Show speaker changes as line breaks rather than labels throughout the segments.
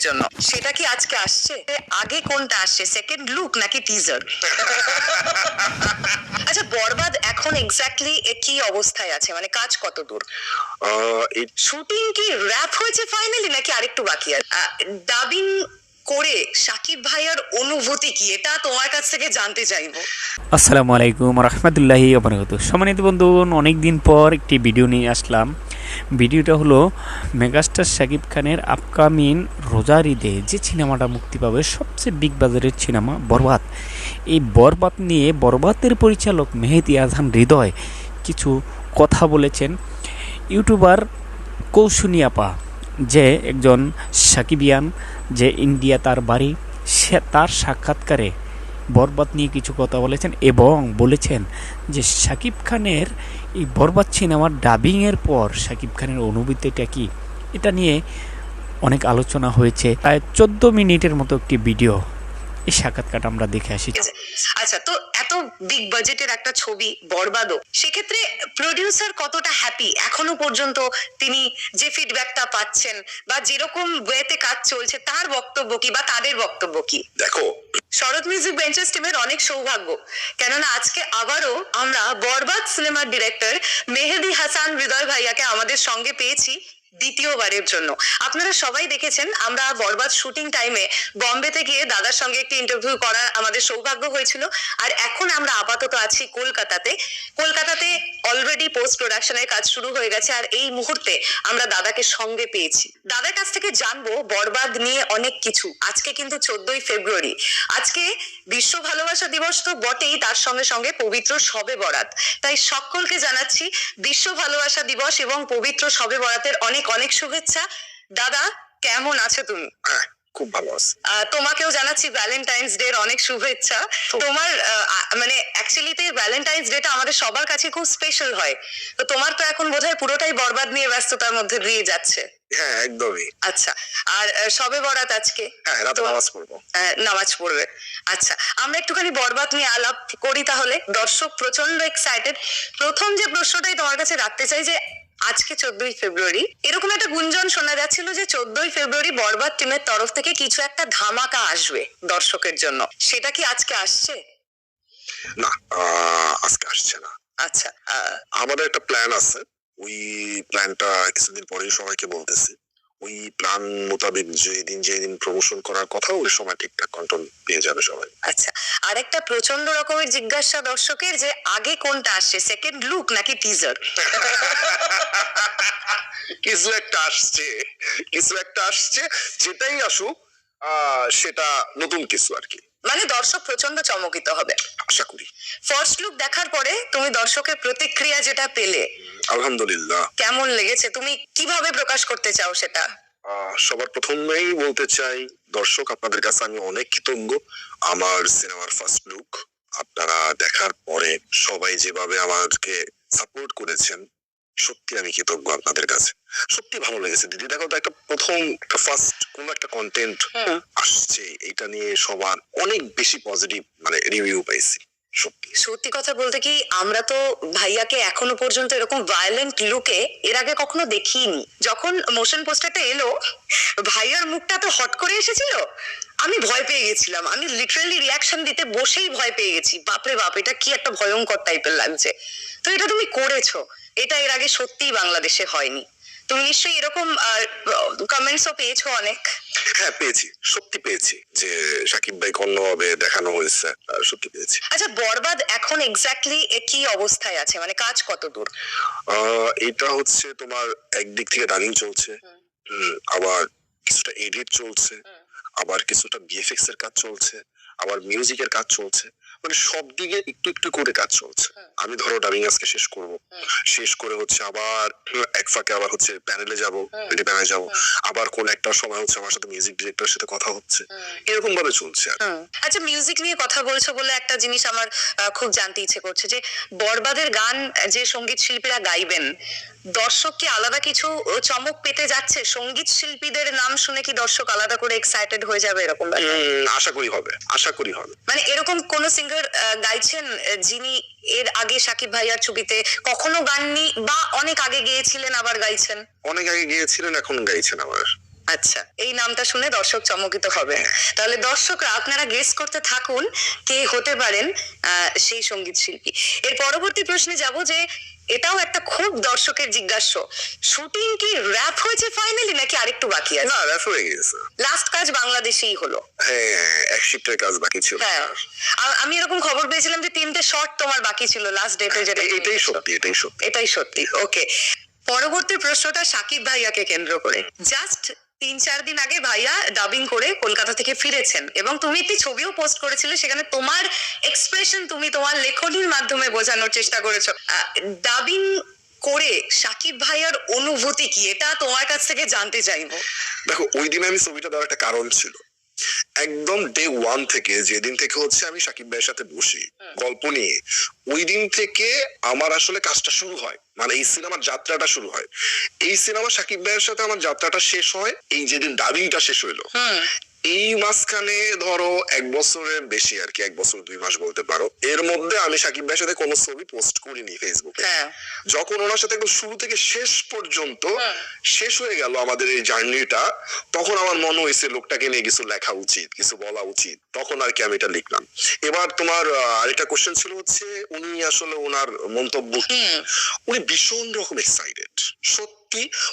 জন্য। সেটা কি আজকে আসছে? আগে কোনটা আসছে? সেকেন্ড লুক নাকি টিজার আচ্ছা বরবাদ এখন এক্স্যাক্টলি কি অবস্থায় আছে? মানে কাজ কত দূর?
আহ,
শুটিং কি র্যাপ হয়েছে ফাইনালি নাকি আরেকটু বাকি আছে? ডাবিং করে সাকিব ভাইয়ার অনুভূতি কি? এটা তোমার কাছ থেকে জানতে চাইব।
আসসালামু আলাইকুম রহমতুল্লাহি সম্মানিত বন্ধুগণ অনেক দিন পর একটি ভিডিও নিয়ে আসলাম। ভিডিওটা হলো মেগাস্টার শাকিব খানের আপকামিং রোজার ঈদে যে সিনেমাটা মুক্তি পাবে, সবচেয়ে বিগ বাজারের সিনেমা, বরবাদ। এই বরবাদ নিয়ে বরবাদের পরিচালক মেহেদি আজহান হৃদয় কিছু কথা বলেছেন ইউটিউবার কৌশুনী আপা, যে একজন সাকিবিয়ান, যে ইন্ডিয়া তার বাড়ি, সে তার সাক্ষাৎকারে বরবাদ নিয়ে কিছু কথা বলেছেন এবং বলেছেন যে সাকিব খানের এই বরবাদ সিনেমার ডাবিংয়ের পর শাকিব খানের অনুভূতিটা কি? এটা নিয়ে অনেক আলোচনা হয়েছে। প্রায় চোদ্দ মিনিটের মতো একটি ভিডিও এই সাক্ষাৎকারটা আমরা দেখে আসি।
আচ্ছা তো এত বিগ বাজেটের একটা ছবি বরবাদও। সেক্ষেত্রে প্রডিউসার কতটা হ্যাপি এখনও পর্যন্ত তিনি যে ফিডব্যাকটা পাচ্ছেন বা যেরকম ওয়েতে কাজ চলছে তার বক্তব্য কি বা তাদের বক্তব্য কি?
দেখো।
শরৎ মিউজিক বেঞ্চার্স টিমের অনেক সৌভাগ্য। কেননা আজকে আবারও আমরা বরবাদ সিনেমার ডিরেক্টর মেহেদি হাসান হৃদয় ভাইয়াকে আমাদের সঙ্গে পেয়েছি। দ্বিতীয়বারের জন্য। আপনারা সবাই দেখেছেন, আমরা বরবাদ শুটিং টাইমে বম্বেতে গিয়ে দাদার সঙ্গে একটি ইন্টারভিউ করার আমাদের সৌভাগ্য হয়েছিল। আর এখন আমরা আপাতত আছি কলকাতাতে। কলকাতাতে অলরেডি পোস্ট প্রোডাকশনের কাজ শুরু হয়ে গেছে, আর এই মুহূর্তে আমরা দাদাকে সঙ্গে পেয়েছি। দাদার কাছ থেকে জানব, বরবাদ নিয়ে অনেক কিছু। আজকে কিন্তু চোদ্দই ফেব্রুয়ারি। আজকে বিশ্ব ভালোবাসা দিবস তো বটেই, তার সঙ্গে সঙ্গে পবিত্র শবে বরাত। তাই সকলকে জানাচ্ছি, বিশ্ব ভালোবাসা দিবস এবং পবিত্র শবে বরাতের অনেক অনেক অনেক শুভেচ্ছা। দাদা কেমন আছো তুমি?
হ্যাঁ খুব ভালো আছে।
তোমাকেও জানাচ্ছি ভ্যালেন্টাইন্স ডে অনেক শুভেচ্ছা। তোমার মানে অ্যাকচুয়ালিতে ভ্যালেন্টাইন্স ডেটা আমাদের সবার কাছে খুব স্পেশাল হয়। তো তোমার তো এখন বোধহয় পুরোটাই বরবাদ নিয়ে ব্যস্ততার মধ্যে দিয়ে যাচ্ছে।
হ্যাঁ একদমই।
আচ্ছা আর শবে বরাত আজকে?
হ্যাঁ রাতে
তো-
নামাজ পড়ব।
আহ, নামাজ পড়বে। আচ্ছা আমরা একটুখানি বরবাদ নিয়ে আলাপ করি তাহলে। দর্শক প্রচণ্ড এক্সাইটেড প্রথম যে প্রশ্নটাই তোমার কাছে রাখতে চাই যে আজকে চোদ্দই ফেব্রুয়ারি। এরকম একটা গুঞ্জন শোনা যাচ্ছিল যে চোদ্দই ফেব্রুয়ারি বরবাদ টিমের তরফ থেকে কিছু একটা ধামাকা আসবে দর্শকের জন্য। সেটা কি আজকে আসছে?
না আজকে আসছে না।
আচ্ছা
আমাদের একটা প্ল্যান আছে। ওই প্ল্যানটা কিছুদিন পরেই সবাইকে বলতেছি। ওই প্ল্যান মোতাবেক যেদিন যেদিন প্রমোশন করার কথা ওই সময় ঠিকঠাক কন্ট্রোল পেয়ে যাবে সবাই।
আচ্ছা আর একটা প্রচণ্ড রকমের জিজ্ঞাসা দর্শকের যে আগে কোনটা আসছে সেকেন্ড লুক নাকি টিজার
কিছু একটা আসছে কিছু একটা আসছে যেটাই আসুক সেটা নতুন কিছু আর কি।
মানে দর্শক প্রচণ্ড চমকিত হবে।
আশা করি।
ফার্স্ট লুক দেখার পরে তুমি দর্শকের প্রতিক্রিয়া যেটা পেলে
আলহামদুলিল্লাহ।
কেমন লেগেছে? তুমি কীভাবে প্রকাশ করতে চাও সেটা?
সবার প্রথমেই বলতে চাই দর্শক আপনাদের কাছে আমি অনেক কৃতজ্ঞ। আমার সিনেমার ফার্স্ট লুক আপনারা দেখার পরে সবাই যেভাবে আমাদেরকে সাপোর্ট করেছেন সত্যি আমি কৃতজ্ঞ আপনাদের কাছে। সত্যি ভালো লেগেছে দিদি। দেখো তো একটা প্রথম ফার্স্ট কোন একটা কন্টেন্ট আসছে এটা নিয়ে সবার অনেক বেশি পজিটিভ মানে রিভিউ পাইছি সত্যি।
কথা বলতে কি আমরা তো ভাইয়াকে এখনও পর্যন্ত এরকম ভায়োলেন্ট লুকে এর আগে কখনো দেখিনি। যখন মোশন পোস্টারটা এলো ভাইয়ার মুখটা তো হট করে এসেছিল। আমি ভয় পেয়ে গেছিলাম। আমি লিটারালি রিয়াকশন দিতে বসেই ভয় পেয়ে গেছি। বাপরে বাপ এটা কি একটা ভয়ঙ্কর টাইপের লাগছে। তো এটা তুমি করেছ। এটা এর আগে সত্যিই বাংলাদেশে হয়নি। তুমি নিশ্চয়ই এরকম কমেন্টসও পেয়েছ অনেক।
হ্যাঁ পেয়েছি। সত্যি পেয়েছি যে সাকিব ভাই অন্যভাবে দেখানো হয়েছে সত্যি পেয়েছি।
আচ্ছা বরবাদ এখন এক্স্যাক্টলি কি অবস্থায় আছে? মানে কাজ কত দূর?
এটা হচ্ছে তোমার একদিক থেকে রানিং চলছে আবার কিছুটা এডিট চলছে আবার কিছুটা বিএফএক্স এর কাজ চলছে আবার মিউজিকের কাজ চলছে মানে সব দিকে একটু একটু করে কাজ চলছে। আমি ধরো ডাবিং আজকে শেষ করব। শেষ করে হচ্ছে আবার এক ফাঁকে আবার হচ্ছে প্যানেলে যাব। রেডি প্যানেলে যাব। আবার কোন একটা সময় হচ্ছে আমার সাথে মিউজিক ডিরেক্টরের সাথে কথা হচ্ছে। এরকম ভাবে চলছে
আচ্ছা মিউজিক নিয়ে কথা বলছো বলে একটা জিনিস আমার খুব জানতে ইচ্ছে করছে যে বরবাদের গান যে সংগীত শিল্পীরা গাইবেন দর্শক কি আলাদা কিছু চমক পেতে যাচ্ছে। সংগীত শিল্পীদের নাম শুনে কি দর্শক আলাদা করে এক্সাইটেড হয়ে যাবে এরকম
আশা করি হবে আশা করি হবে।
মানে এরকম কোন সিঙ্গার গাইছেন যিনি এর আগে সাকিব ভাইয়ার ছবিতে কখনো গাননি বা অনেক আগে গিয়েছিলেন আবার গাইছেন?
অনেক আগে গিয়েছিলেন এখন গাইছেন আবার।
আচ্ছা এই নামটা শুনে দর্শক চমকিত হবে। তাহলে দর্শকরা আপনারা গেস করতে থাকুন কে হতে পারেন আহ, সেই সংগীত শিল্পী। এর পরবর্তী প্রশ্নে যাব যে এটাও একটা খুব দর্শকের জিজ্ঞাস্য। শুটিং কি র্যাপ হয়েছে ফাইনালি নাকি আরেকটু বাকি আছে?
না র্যাফ হয়ে গেছে।
লাস্ট কাজ বাংলাদেশেই হলো।
হ্যাঁ এক শিফটের কাজ বাকি ছিল।
হ্যাঁ। আমি এরকম খবর পেয়েছিলাম যে তিনটে শর্ট তোমার বাকি ছিল লাস্ট ডেটে যেটা
এটাই সত্যি এটাই সত্যি।
এটাই সত্যি ওকে পরবর্তী প্রশ্নটা সাকিব ভাইয়াকে কেন্দ্র করে। জাস্ট তিন চার দিন আগে ভাইয়া ডাবিং করে কলকাতা থেকে ফিরেছেন এবং তুমি একটি ছবিও পোস্ট করেছিলে, সেখানে তোমার এক্সপ্রেশন তুমি তোমার লেখনির মাধ্যমে বোঝানোর চেষ্টা করেছ। ডাবিং করে সাকিব ভাইয়ার অনুভূতি কি? এটা তোমার কাছ থেকে জানতে চাইব।
দেখো, ওই দিন আমি ছবিটা দেওয়ার একটা কারণ ছিল। একদম ডে ওয়ান থেকে যেদিন থেকে হচ্ছে আমি সাকিব ভাইয়ের সাথে বসি গল্প নিয়ে ওই দিন থেকে আমার আসলে কাজটা শুরু হয়। মানে এই সিনেমার যাত্রাটা শুরু হয়। এই সিনেমা সাকিব ভাইয়ের সাথে আমার যাত্রাটা শেষ হয় এই যেদিন ডাবিংটা শেষ হইল। এই মাঝখানে ধরো এক বছরের বেশি আর কি এক বছর দুই মাস বলতে পারো। এর মধ্যে আমি সাকিব ভাইয়ের সাথে কোনো ছবি পোস্ট করিনি ফেসবুকে
হ্যাঁ।
যখন ওনার সাথে একদম শুরু থেকে শেষ পর্যন্ত
হ্যাঁ।
শেষ হয়ে গেল আমাদের এই জার্নিটা তখন আমার মনে হয়েছে লোকটাকে নিয়ে কিছু লেখা উচিত কিছু বলা উচিত। তখন আর কি আমি এটা লিখলাম। এবার তোমার আরেকটা কোশ্চেন ছিল হচ্ছে উনি আসলে ওনার মন্তব্য উনি ভীষণ রকম এক্সাইটেড সত্যি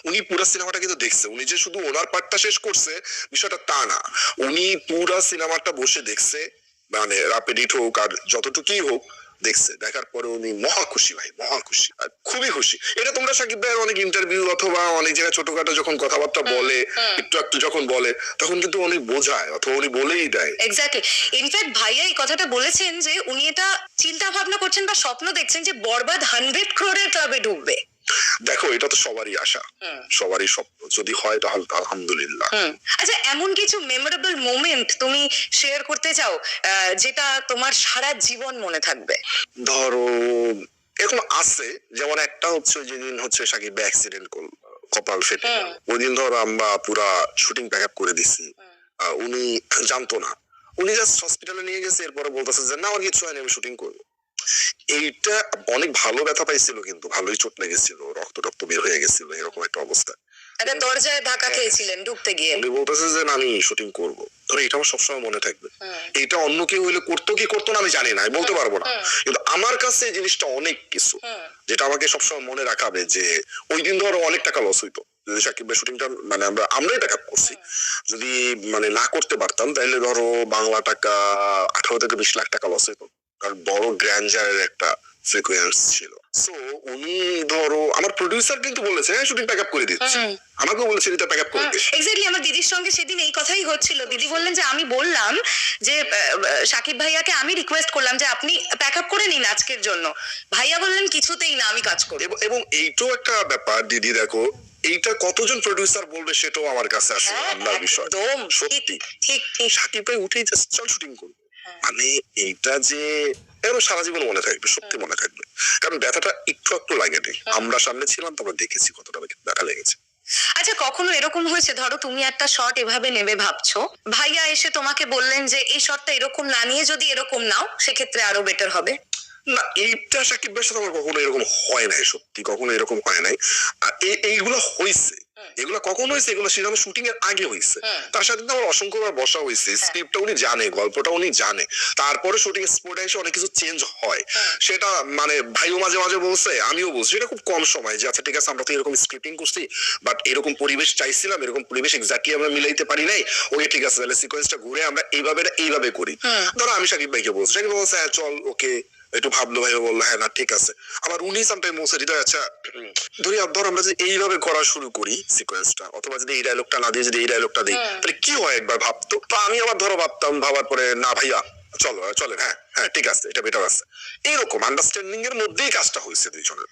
উনি পুরো সিনেমাটা কিন্তু দেখছে। উনি যে শুধু ওনার পার্টটা শেষ করছে বিষয়টা তা না। উনি পুরা সিনেমাটা বসে দেখছে মানে র্যাপিড হিট হোক আর যতটুকুই হোক দেখছে। দেখার পরে উনি মহা খুশি ভাই মহা খুশি আর খুবই খুশি। এটা তোমরা সাকিব ভাইয়ের অনেক ইন্টারভিউ অথবা অনেক জায়গায় ছোটখাটো যখন কথাবার্তা বলে একটু একটু যখন বলে তখন কিন্তু অনেক বোঝায় অথবা উনি বলেই দেয়।
এক্স্যাক্টলি ইনফ্যাক্ট ভাইয়া এই কথাটা বলেছেন যে উনি এটা চিন্তা ভাবনা করছেন বা স্বপ্ন দেখছেন যে বরবাদ হান্ড্রেড ক্রোড়ের ক্লাবে ঢুকবে।
দেখো এটা তো সবারই আশা। সবারই স্বপ্ন। যদি হয় তাহলে আলহামদুলিল্লাহ।
আচ্ছা এমন কিছু মেমোরেবল মোমেন্ট তুমি শেয়ার করতে চাও যেটা তোমার সারা জীবন মনে থাকবে?
ধরো এরকম আছে যেমন একটা হচ্ছে যেদিন হচ্ছে সাকিব অ্যাক্সিডেন্ট করল কপাল ফেটে। ওই দিন ধরো আমরা পুরা শুটিং প্যাক আপ করে দিছি। উনি জানতো না। উনি জাস্ট হসপিটালে নিয়ে গেছে এরপরে বলতেছে যে না আমার কিছু হয়নি আমি শুটিং করব। এইটা অনেক ভালো ব্যথা পাইছিল কিন্তু ভালোই চোট লেগেছিল রক্ত টক্ত বের হয়ে গেছিল এরকম একটা অবস্থা।
একটা দরজায় ধাক্কা খেয়েছিলেন ঢুকতে গিয়ে?
উনি বলতেছে যে আমি শুটিং করব। ধরো এটা আমার সবসময় মনে থাকবে। এটা অন্য কেউ হইলে করতো কি করতো না আমি জানি না বলতে পারব না। কিন্তু আমার কাছে জিনিসটা অনেক কিছু যেটা আমাকে সবসময় মনে রাখাবে যে ওই দিন ধরো অনেক টাকা লস হইতো। যদি সাকিব শুটিংটা মানে আমরা আমরাই টাকা করছি। যদি মানে না করতে পারতাম তাহলে ধরো বাংলা টাকা আঠারো থেকে বিশ লাখ টাকা লস হইতো। কারণ বড় গ্র্যান্ডারের একটা ফ্রিকোয়েন্স ছিল। সো উনি ধরো আমার প্রডিউসার কিন্তু বলেছে হ্যাঁ শুটিং প্যাক আপ করে দিচ্ছি। আমাকেও বলেছে এটা প্যাক আপ করে দিস।
এক্স্যাক্টলি আমার দিদির সঙ্গে সেদিন এই কথাই হচ্ছিল। দিদি বললেন যে আমি বললাম যে সাকিব ভাইয়াকে আমি রিকোয়েস্ট করলাম যে আপনি প্যাক আপ করে নিন আজকের জন্য। ভাইয়া বললেন কিছুতেই না আমি কাজ করব।
এবং- এইটাও একটা ব্যাপার দিদি দেখো এইটা কতজন প্রডিউসার বলবে সেটাও আমার কাছে আসলে
হ্যাঁ,
বিষয়। সত্যি।
ঠিক ঠিক।
সাকিব ভাই উঠেই জাস্ট চল শুটিং করব। মানে এইটা যে এরকম সারা জীবন মনে থাকবে সত্যি মনে থাকবে। কারণ ব্যথাটা একটু একটু লাগেনি আমরা সামনে ছিলাম তো আমরা দেখেছি কতটা ব্যথা লেগেছে।
আচ্ছা কখনো এরকম হয়েছে? ধরো তুমি একটা শট এভাবে নেবে ভাবছ। ভাইয়া এসে তোমাকে বললেন যে এই শটটা এরকম না নিয়ে যদি এরকম নাও সেক্ষেত্রে আরও বেটার হবে।
না এইটা সাকিব ভাইয়ের সাথে আমার কখনো এরকম হয় নাই সত্যি কখনো এরকম হয় নাই। আর এই- এইগুলো হয়েছে এগুলো কখন হয়েছে এগুলো সেরকম শুটিং এর আগে হয়েছে। তার সাথে তো আমার অসংখ্যবার বসা হয়েছে স্ক্রিপ্টটা উনি জানে গল্পটা উনি জানে। তারপরে শুটিং স্পোর্টে এসে অনেক কিছু চেঞ্জ হয়। সেটা মানে ভাইও মাঝে মাঝে বলছে আমিও বলছি এটা খুব কম সময় যে আচ্ছা ঠিক আছে আমরা তো এরকম স্ক্রিপ্টিং করছি বাট এরকম পরিবেশ চাইছিলাম এরকম পরিবেশ এক্স্যাক্টলি আমরা মিলাইতে পারি নাই। ওকে ঠিক আছে তাহলে সিকোয়েন্সটা ঘুরে আমরা এইভাবে এইভাবে করি। ধরো আমি সাকিব ভাইকে বলছি সাকিব বলছে হ্যাঁ চল ওকে একটু ভাবলো ভাই বলল হ্যাঁ না ঠিক আছে। আবার উনি সামটাইম বলছে হৃদয় আচ্ছা ধরি ধর আমরা যদি এইভাবে করা শুরু করি সিকোয়েন্সটা অথবা যদি এই ডায়লগটা না দিয়ে যদি এই ডায়লগটা দিই তাহলে কি হয় একবার ভাবতো? তা আমি আবার ধরো ভাবতাম ভাবার পরে না ভাইয়া চলো চলেন হ্যাঁ হ্যাঁ ঠিক আছে এটা বেটার আছে। এইরকম আন্ডারস্ট্যান্ডিং এর মধ্যেই কাজটা হয়েছে দুইজনের।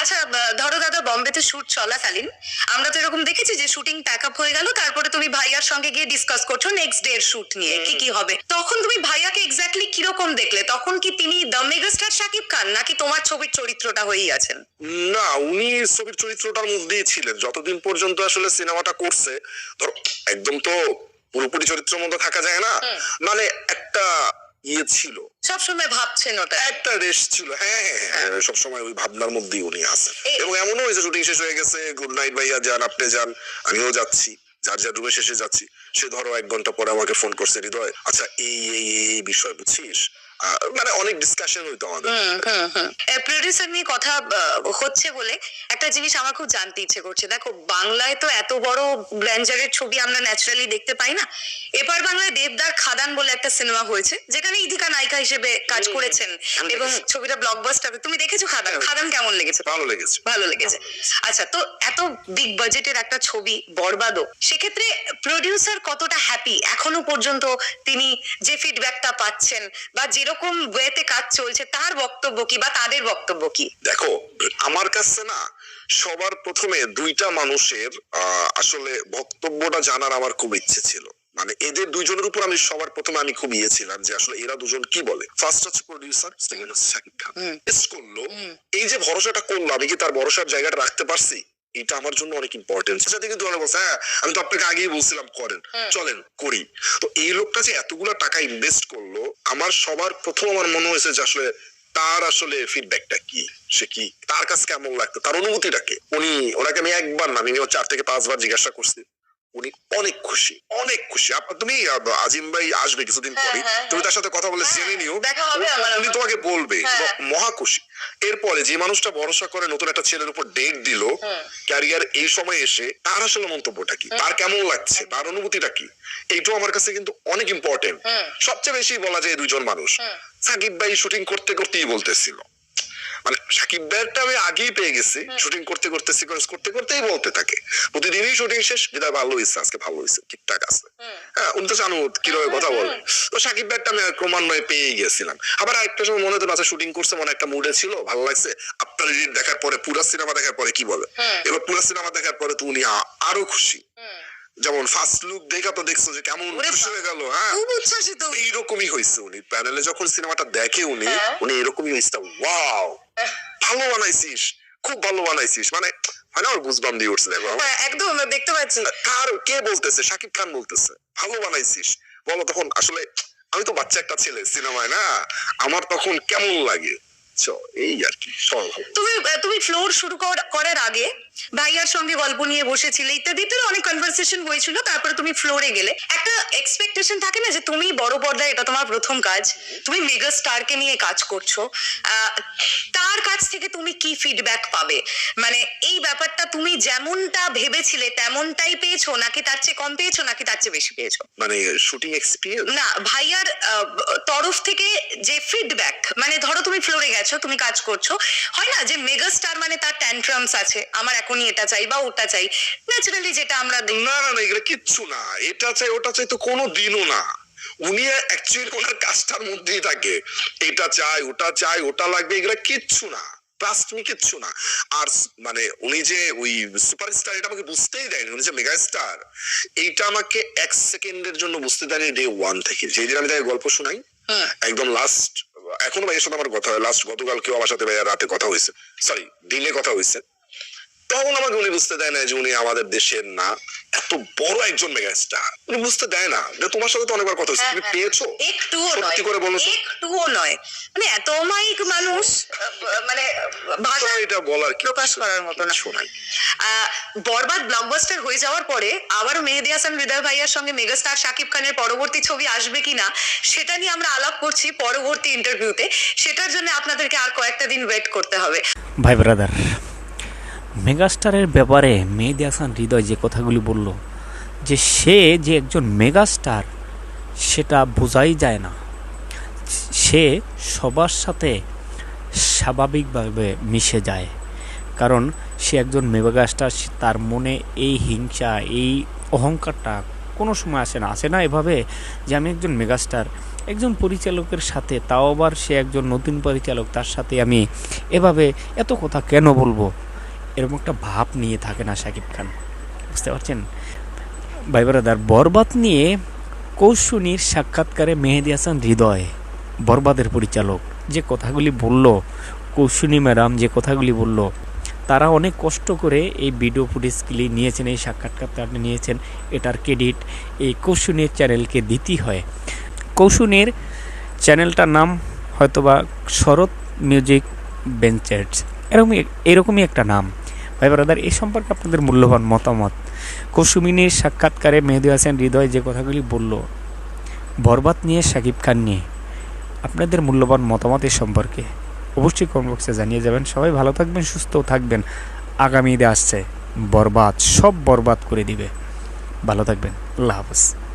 আচ্ছা ধরো দাদা বম্বেতে শুট চলাকালীন আমরা তো এরকম দেখেছি যে শুটিং প্যাক আপ হয়ে গেল তারপরে তুমি ভাইয়ার সঙ্গে গিয়ে ডিসকাস করছ নেক্সট ডে এর শুট নিয়ে কি কি হবে? তখন তুমি ভাইয়াকে এক্স্যাক্টলি কীরকম দেখলে? তখন কি তিনি দ্য মেগাস্টার শাকিব খান নাকি তোমার ছবির চরিত্রটা হয়েই আছেন?
না উনি ছবির চরিত্রটার মধ্যেই ছিলেন। যতদিন পর্যন্ত আসলে সিনেমাটা করছে ধরো একদম তো পুরোপুরি চরিত্র মতো থাকা যায় না। মানে একটা ইয়ে ছিল।
সবসময় ভাবছেন ওটা।
একটা রেশ ছিল। হ্যাঁ হ্যাঁ, হ্যাঁ সবসময় ওই ভাবনার মধ্যেই উনি আছেন। এবং এমনও হয়েছে শুটিং শেষ হয়ে গেছে গুড নাইট ভাইয়া যান আপনি যান আমিও যাচ্ছি যার যার রুমে শেষে যাচ্ছি। সে ধরো এক ঘণ্টা পরে আমাকে ফোন করছে হৃদয় আচ্ছা এই এই এই বিষয় বুঝছিস? মানে অনেক ডিসকাশন হইতো আমাদের
প্রডিউসার নিয়ে কথা হচ্ছে বলে একটা জিনিস আমার খুব জানতে ইচ্ছে করছে। দেখো বাংলায় তো এত বড় গ্র্যান্ডারের ছবি আমরা ন্যাচারালি দেখতে পাই না। এবার বাংলায় দেবদার খাদান বলে একটা সিনেমা হয়েছে যেখানে ইদিকা নায়িকা হিসেবে কাজ করেছেন এবং। ছবিটা ব্লকবাস্টার তুমি দেখেছ খাদান?
হ্যাঁ।
খাদান কেমন লেগেছে?
ভালো লেগেছে।
ভালো লেগেছে। আচ্ছা তো এত বিগ বাজেটের একটা ছবি বরবাদও সেক্ষেত্রে প্রডিউসার কতটা হ্যাপি এখনও পর্যন্ত তিনি যে ফিডব্যাকটা পাচ্ছেন বা যেরকম ওয়েতে কাজ চলছে তার বক্তব্য কি বা তাদের বক্তব্য কি?
দেখো আমার কাছে না সবার প্রথমে দুইটা মানুষের আসলে বক্তব্যটা জানার আমার খুব ইচ্ছে ছিল। মানে এদের দুইজনের উপর আমি সবার প্রথমে আমি খুব ইয়ে ছিলাম যে আসলে এরা দুজন কি বলে। ফার্স্ট হচ্ছে প্রডিউসার সেকেন্ড হচ্ছে শাকিব খান। করল। এই যে ভরসাটা করল আমি কি তার ভরসার জায়গাটা রাখতে পারছি? এটা আমার জন্য অনেক ইম্পর্টেন্ট সেটা থেকে দোয়ারা বলছে হ্যাঁ আমি তো আপনাকে আগেই বলছিলাম করেন। চলেন করি। তো এই লোকটা যে এতগুলা টাকা ইনভেস্ট করল আমার সবার প্রথম আমার মনে হয়েছে যে আসলে তার আসলে ফিডব্যাকটা কি? সে কি? তার কাছে কেমন লাগতো? তার অনুভূতিটাকে উনি ওনাকে আমি একবার না আমি চার থেকে পাঁচবার জিজ্ঞাসা করছি। উনি অনেক খুশি অনেক খুশি। তুমি আজিম ভাই আসবে কিছুদিন
হ্যাঁ,
পরে
হ্যাঁ,
তুমি তার সাথে কথা বলে
হ্যাঁ,
জেনে নিও। উনি তোমাকে বলবে
হ্যাঁ।
মহা খুশি। এরপরে যে মানুষটা ভরসা করে নতুন একটা ছেলের উপর ডেট দিল ক্যারিয়ার এই সময় এসে তার আসলে মন্তব্যটা কি? তার কেমন লাগছে? তার অনুভূতিটা কি? এইটাও আমার কাছে কিন্তু অনেক ইম্পর্টেন্ট সবচেয়ে বেশি বলা যায় দুজন মানুষ। সাকিব ভাই শুটিং করতে করতেই বলতেছিল। মানে সাকিব ভাইয়েরটা আমি আগেই পেয়ে গেছি। শুটিং করতে করতে সিকোয়েন্স করতে করতেই বলতে থাকে। প্রতিদিনই শুটিং শেষ যেটা ভালো হয়েছে আজকে ভালো হয়েছে ঠিকঠাক আছে। হ্যাঁ উনি তো জানো কীভাবে কথা বলে। তো সাকিব ভাইয়েরটা আমি ক্রমান্বয়ে পেয়ে গেছিলাম। আবার আরেকটা সময় মনে হতো না শুটিং করছে মনে একটা মুডে ছিল ভালো লাগছে। আপনার এডিট দেখার পরে পুরা সিনেমা দেখার পরে কি বলে? এবার পুরা সিনেমা দেখার পরে তো উনি আরও খুশি। যেমন ফার্স্ট লুক দেখা তো দেখছ যে কেমন খুশি হয়ে গেল হ্যাঁ। এইরকমই হয়েছে উনি। প্যানেলে যখন সিনেমাটা দেখে উনি
হ্যাঁ।
উনি এরকমই হয়েছে ওয়াও ভালো বানাইছিস খুব ভালো বানাইছিস। মানে হয় না ওর গুজবাম দিয়ে উঠছে দেখো।
হ্যাঁ একদম দেখতে পাচ্ছি।
কার কে বলতেছে? শাকিব খান বলতেছে। ভালো বানাইছিস। বলো তখন আসলে আমি তো বাচ্চা একটা ছেলে সিনেমায় না? আমার তখন কেমন লাগে? চ, এই আর কি
তুমি তুমি ফ্লোর শুরু করার আগে ভাইয়ার সঙ্গে গল্প নিয়ে বসেছিলে অনেক কনভারসেশন হয়েছিল তারপরে তুমি ফ্লোরে গেলে। একটা এক্সপেকটেশন থাকে না যে তুমি বড় পর্দায় এটা তোমার প্রথম কাজ তুমি মেগা স্টারকে নিয়ে কাজ করছ তার কাছ থেকে তুমি কি ফিডব্যাক পাবে? মানে এই ব্যাপারটা তুমি যেমনটা ভেবেছিলে তেমনটাই পেয়েছ নাকি তার চেয়ে কম পেয়েছ নাকি তার চেয়ে বেশি পেয়েছ?
মানে শুটিং এক্সপিরিয়েন্স
না ভাইয়ার তরফ থেকে যে ফিডব্যাক মানে ধরো তুমি ফ্লোরে গেছো তুমি কাজ করছ। হয় না যে মেগা স্টার মানে তার ট্যান্ট্রামস আছে আমার এখনই এটা চাই বা ওটা চাই। ন্যাচারালি যেটা আমরা দেখি
না না না এগুলো কিচ্ছু না। এটা চাই ওটা চাই তো কোনো দিনও না। উনি অ্যাকচুয়ালি ওনার কাজটার মধ্যেই থাকে। এটা চাই ওটা চাই ওটা লাগবে এগুলো কিচ্ছু না। ট্রাস্ট মি কিচ্ছু না। আর মানে উনি যে ওই সুপারস্টার এটা আমাকে বুঝতেই দেয়নি। উনি যে মেগা স্টার এইটা আমাকে এক সেকেন্ডের জন্য বুঝতে দেয়নি ডে ওয়ান থেকে। যেদিন আমি তাকে গল্প শোনাই একদম লাস্ট এখনও ভাইয়ের সাথে আমার কথা হয়। লাস্ট গতকাল কেউ আমার সাথে ভাইয়া রাতে কথা হয়েছে। সরি দিনে কথা হয়েছে। তখন আমাকে উনি বুঝতে দেয় না যে উনি আমাদের দেশের না এত বড় একজন মেগা স্টার উনি বুঝতে দেয় না যে তোমার সাথে তো অনেকবার কথা হয়েছে।
হ্যাঁ,
তুমি
হ্যাঁ।
পেয়েছ?
একটুও নয়
সত্যি করে বলো
একটুও নয়। মানে এত অমায়িক মানুষ মানে ভাষা
এটা বলার কি
প্রকাশ করার মতো না।
কিছু নাই।
আহ, বরবাদ ব্লকবাস্টার হয়ে যাওয়ার পরে আবারও মেহেদি হাসান হৃদয় ভাইয়ার সঙ্গে মেগাস্টার শাকিব খানের পরবর্তী ছবি আসবে কিনা সেটা নিয়ে আমরা আলাপ করছি পরবর্তী ইন্টারভিউতে সেটার জন্য আপনাদেরকে আর কয়েকটা দিন ওয়েট করতে হবে।
ভাই ব্রাদার মেগাস্টারের ব্যাপারে মেহেদি হাসান হৃদয় যে কথাগুলি বলল, যে সে যে একজন মেগাস্টার, সেটা বোঝাই যায় না। সে সবার সাথে স্বাভাবিকভাবে মিশে যায়, কারণ সে একজন মেগাস্টার তার মনে এই হিংসা, এই অহংকারটা কোনো সময় আসে না। আসে না এভাবে যে আমি একজন মেগাস্টার, একজন পরিচালকের সাথে, তাও আবার সে একজন নতুন পরিচালক, তার সাথে আমি এভাবে এত কথা কেন বলব? এরকম একটা ভাব নিয়ে থাকে না শাকিব খান। বুঝতে পারছেন? ভাই ব্রাদার, বরবাদ নিয়ে কৌশুনির সাক্ষাৎকারে মেহেদি হাসান হৃদয় বরবাদের পরিচালক যে কথাগুলি বলল, কৌশুনি ম্যাডাম যে কথাগুলি বলল, তারা অনেক কষ্ট করে এই ভিডিও ফুটেজগুলি নিয়েছেন, এই সাক্ষাৎকারটা নিয়েছেন, এটার ক্রেডিট এই কৌশুনির চ্যানেলকে দিতেই হয়। কৌশুনির চ্যানেলটার নাম হয়তোবা শরৎ মিউজিক বেঞ্চেটস এরকমই এরকমই একটা নাম। ভাই ব্রাদার, এই সম্পর্কে আপনাদের মূল্যবান মতামত। কৌসুমিনীর সাক্ষাৎকারে মেহেদি হাসান হৃদয় যে কথাগুলি বলল, বরবাদ নিয়ে শাকিব খান নিয়ে, আপনাদের মূল্যবান মতামত এই সম্পর্কে অবশ্যই কমেন্ট বক্সে জানিয়ে যাবেন। সবাই ভালো থাকবেন, সুস্থ থাকবেন। আগামী ঈদে আসছে বরবাদ, সব বরবাদ করে দিবে। ভালো থাকবেন। আল্লাহ হাফেজ।